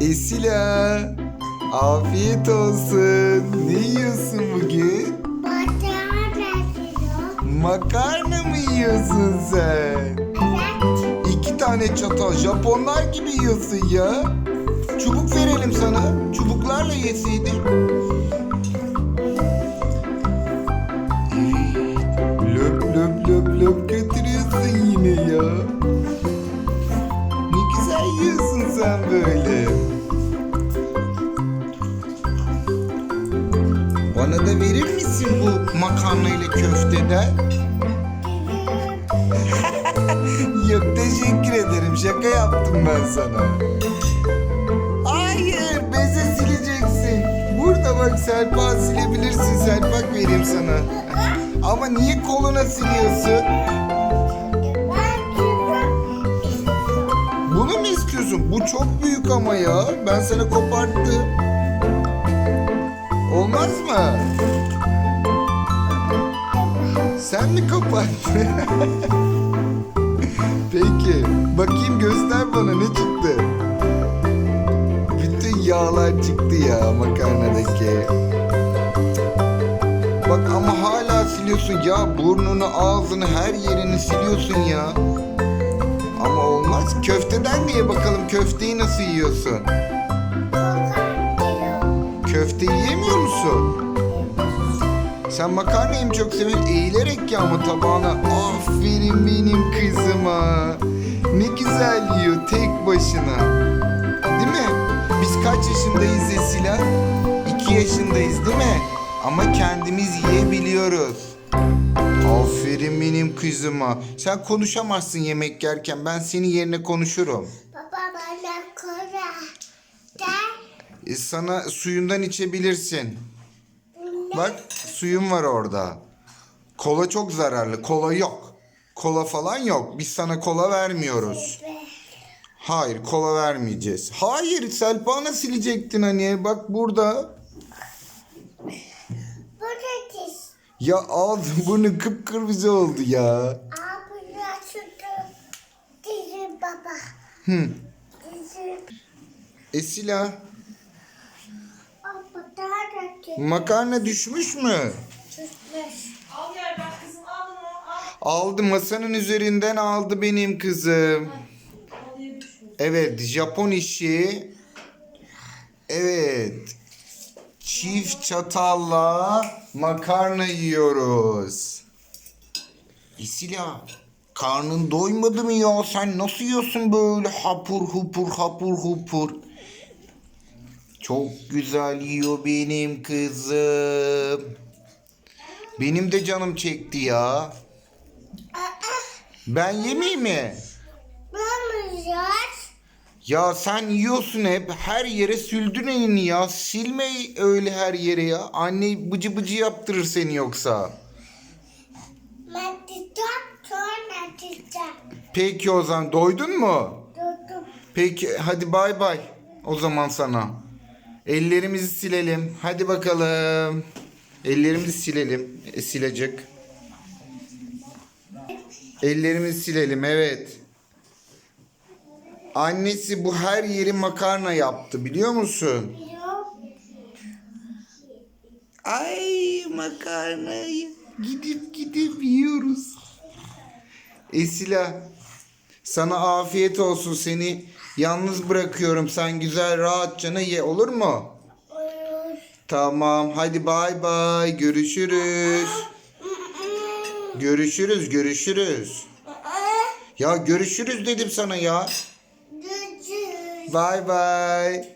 Esila. Afiyet olsun. Ne yiyorsun bugün? Makarna mı yiyorsun sen? Evet. İki tane çatal Japonlar gibi yiyorsun ya. Çubuk verelim sana. Çubuklarla yeseydin. Bana da verir misin bu makarna ile köfteden? Yok teşekkür ederim. Şaka yaptım ben sana. Hayır beze sileceksin. Burada bak serpa silebilirsin. Serpak vereyim sana. Ama niye koluna siliyorsun? Bunu mu istiyorsun? Bu çok büyük ama ya. Ben sana koparttım. Olmaz mı? Sen mi koparttın? Peki. Bakayım göster bana ne çıktı? Bütün yağlar çıktı ya makarnadaki. Bak ama hala siliyorsun ya. Burnunu, ağzını, her yerini siliyorsun ya. Ama olmaz. Köfteden diye bakalım köfteyi nasıl yiyorsun? Musun? Sen makarnayı mı çok seviyorsun? Eğilerek ya ama tabağına. Aferin benim kızıma. Ne güzel yiyor tek başına. Değil mi? Biz kaç yaşındayız Esila? İki yaşındayız değil mi? Ama kendimiz yiyebiliyoruz. Aferin benim kızıma. Sen konuşamazsın yemek yerken. Ben senin yerine konuşurum. Baba bana kola. Gel. E, sana suyundan içebilirsin. Bak suyun var orada. Kola çok zararlı. Kola yok. Kola falan yok. Biz sana kola vermiyoruz. ve Hayır kola vermeyeceğiz. Hayır Selpa'na silecektin hani. Bak burada. diş. Ya ağzın burnu kıpkırmızı oldu ya. Abi şurada dizi baba. Hı. Dizi. Esila Baba daha da dizi. Makarna düşmüş mü? Tutmuş. Al yerden kızım al onu al. Aldı masanın üzerinden aldı benim kızım. Düşmüş. Evet, Japon işi. Evet. Çift çatalla makarna yiyoruz. İsila, karnın doymadı mı ya? Sen nasıl yiyorsun böyle hapur hupur hapur hupur? Çok güzel yiyor benim kızım. Benim de canım çekti ya. Ben yemeyeyim mi? Ne yapacağız? Ya sen yiyorsun hep her yere süldün elini ya. Silme öyle her yere ya. Anne bıcı bıcı yaptırır seni yoksa. Ben diyeceğim sonra. Peki o zaman doydun mu? Durdum. Peki hadi bay bay o zaman sana. Ellerimizi silelim. Hadi bakalım. Ellerimizi silelim. E, silecek. Ellerimizi silelim evet. Annesi bu her yeri makarna yaptı biliyor musun? Ay makarnayı gidip gidip yiyoruz. Esila sana afiyet olsun seni yalnız bırakıyorum. Sen güzel rahatça ye olur mu? Olur. Tamam hadi bay bay görüşürüz. Görüşürüz görüşürüz. Ya görüşürüz dedim sana ya. Görüşürüz. Bay bay.